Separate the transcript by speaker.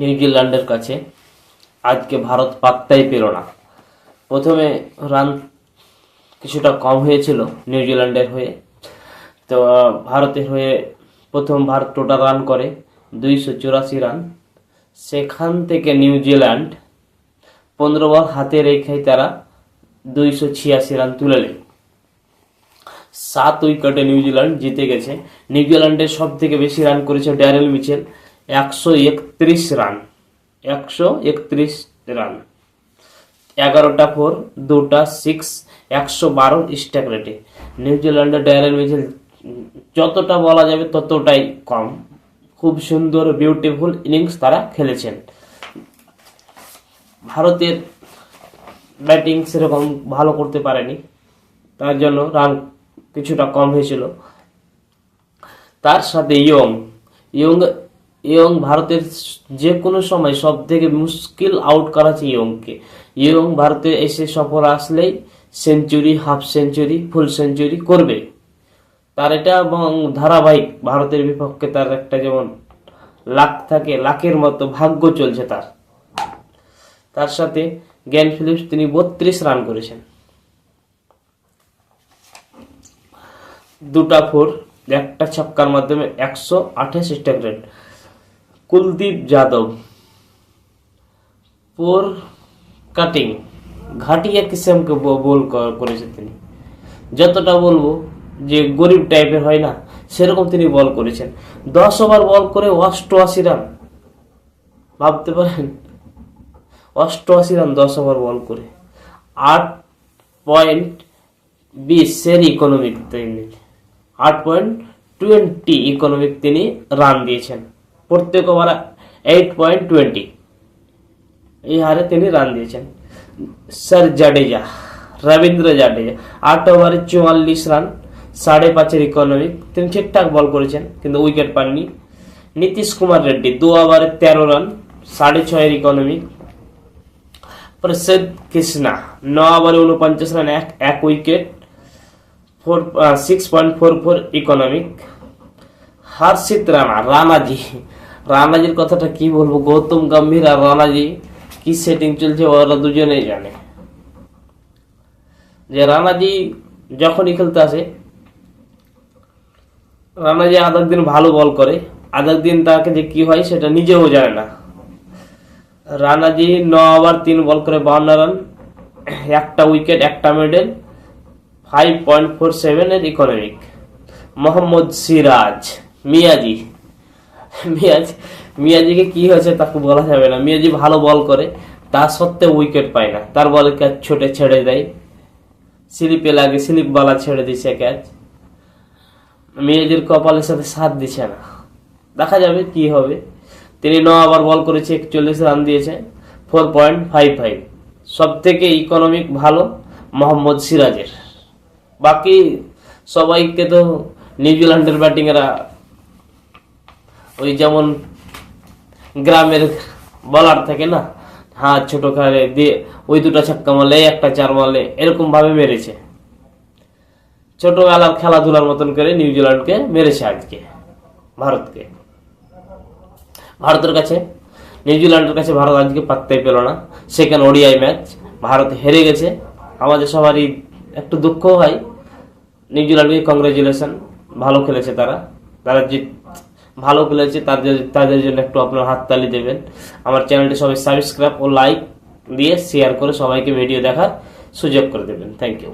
Speaker 1: নিউজিল্যান্ডের কাছে। আজকে ভারত পাত্তাই পেল না। প্রথমে রান কিছুটা কম হয়েছিল নিউজিল্যান্ডের হয়ে। তো ভারতের হয়ে প্রথম ভারত টোটাল রান করে দুইশো চুরাশি রান সেখান থেকে নিউজিল্যান্ড পনেরো বল হাতে রেখেই তারা দুইশো ছিয়াশি রান তুলে নেয় সাত উইকেটে নিউজিল্যান্ড জিতে গেছে। নিউজিল্যান্ডের সব থেকে বেশি রান করেছে ড্যারেল মিচেল। একশো একত্রিশ রান। একশো একত্রিশ রান। এগারোটা ফোর দুটা সিক্স একশো বারো স্ট্যাক রেটে। নিউজিল্যান্ডের ড্যারেল উম, যতটা বলা যাবে ততটাই কম। খুব সুন্দর বিউটিফুল ইনিংস তারা খেলেছেন। ভারতের ব্যাটিং সেরকম ভালো করতে পারেনি। তার জন্য রান কিছুটা কম হয়েছিল। তার সাথে ইয়ং ইয়ং ইয়ং ভারতের যে কোনো সময় সব থেকে মুশকিল আউট করাছে ইয়ংকে। ইয়ং ভারতে এসে সফর আসলেই century half century full century করবে। তার এটা এবং ধারাবাহিক ভারতের বিপক্ষে তার একটা যেমন লাখ থাকে, লাখের মতো ভাগ্য চলছে তার। তার সাথে জ্ঞান ফিলিপস তিনি বত্রিশ রান করেছেন। দুটা ফোর একটা ছক্কার মাধ্যমে একশো আঠাশ স্ট্রাইক রেট কুলদীপ যাদব। পোর কাটিং। ঘাটিয়া কিসেমকে বল করেছে তিনি। যতটা বলব যে গরিব টাইপের হয় না, সেরকম তিনি বল করেছেন। দশ ওভার বল করে অষ্টআশি রান। ভাবতে পারেন? অষ্টআশি রান দশ ওভার বল করে। আট পয়েন্ট বিশের ইকোনমিক তিনি। আট পয়েন্ট টোয়েন্টি ইকোনমিক তিনি রান দিয়েছেন। প্রত্যেক ওভারে এইট পয়েন্ট টোয়েন্টি এই হারে তিনি রান দিয়েছেন। স্যার জাডেজা, রবীন্দ্র জাডেজা, আট ওভারে চুয়াল্লিশ রান সাড়ে পাঁচের ইকোনমিক তিনি ঠিকঠাক বল করেছেন, কিন্তু উইকেট পাননি। নীতিশ কুমার রেড্ডি, দু ওভারে তেরো রান সাড়ে ছয়ের ইকোনমিক প্রসিদ্ধ কৃষ্ণা, ন ওভারে উনপঞ্চাশ রান এক এক wicket four six point four four economic Harshit Rana, Ranaji রানাজির কথাটা কি বলব? গৌতম গম্ভীর আর রানাজি কি সেটিং চলছে ওরা দুজনেই জানে। যে রানাজি যখনই খেলতে আসে, রানাজি আধার দিন ভালো বল করে আধার দিন তাকে যে কি হয় সেটা নিজেও জানে না। রানাজি ন ওভার তিন বল করে বাউন্ন রান একটা উইকেট একটা মেডেল ফাইভ পয়েন্ট ফোর সেভেনের ইকোনমিক মোহাম্মদ সিরাজ, মিয়াজি। মিয়াজ, মিয়াজিকে কি হয়েছে তাকে বলা যাবে না। মিয়াজি ভালো বল করে, তা সত্ত্বেও উইকেট পায় না। তার বলে ক্যাচ ছোটে ছেড়ে দেয়। স্লিপে লাগে স্লিপ বালা ছেড়ে দিছে ক্যাচ। মিয়াজির কপালের সাথে সাথ দিছে না। দেখা যাবে কি হবে। তিনি ন ওভার বল করেছে, একচল্লিশ রান দিয়েছে। ফোর পয়েন্ট ফাইভ ফাইভ সব থেকে ইকোনমিক ভালো মোহাম্মদ সিরাজের। বাকি সবাইকে তো নিউজিল্যান্ডের ব্যাটিংয়েরা ওই যেমন গ্রামের বলার থাকে না, হাত ছোট খালে দিয়ে ওই দুটো ছক্কা মারলে, একটা চার মারলে এরকম ভাবে মেরেছে। ছোটবেলার খেলাধুলার মতন করে নিউজিল্যান্ডকে মেরেছে আজকে, ভারতকে। ভারতের কাছে নিউজিল্যান্ডের কাছে ভারত আজকে পাত্তাই পেল না। সেকেন্ড ওডিআই ম্যাচ, ভারত হেরে গেছে। আমাদের সবারই একটু দুঃখ হয়। নিউজিল্যান্ডকে কংগ্রেচুলেশন ভালো খেলেছে তারা। তারা জিত ভালো খেলেছে তাদের তাদের জন্য একটু আপনার হাততালি দেবেন। আমার চ্যানেলটি সবাই সাবস্ক্রাইব ও লাইক দিয়ে শেয়ার করে সবাইকে ভিডিও দেখার সুযোগ করে দেবেন। Thank you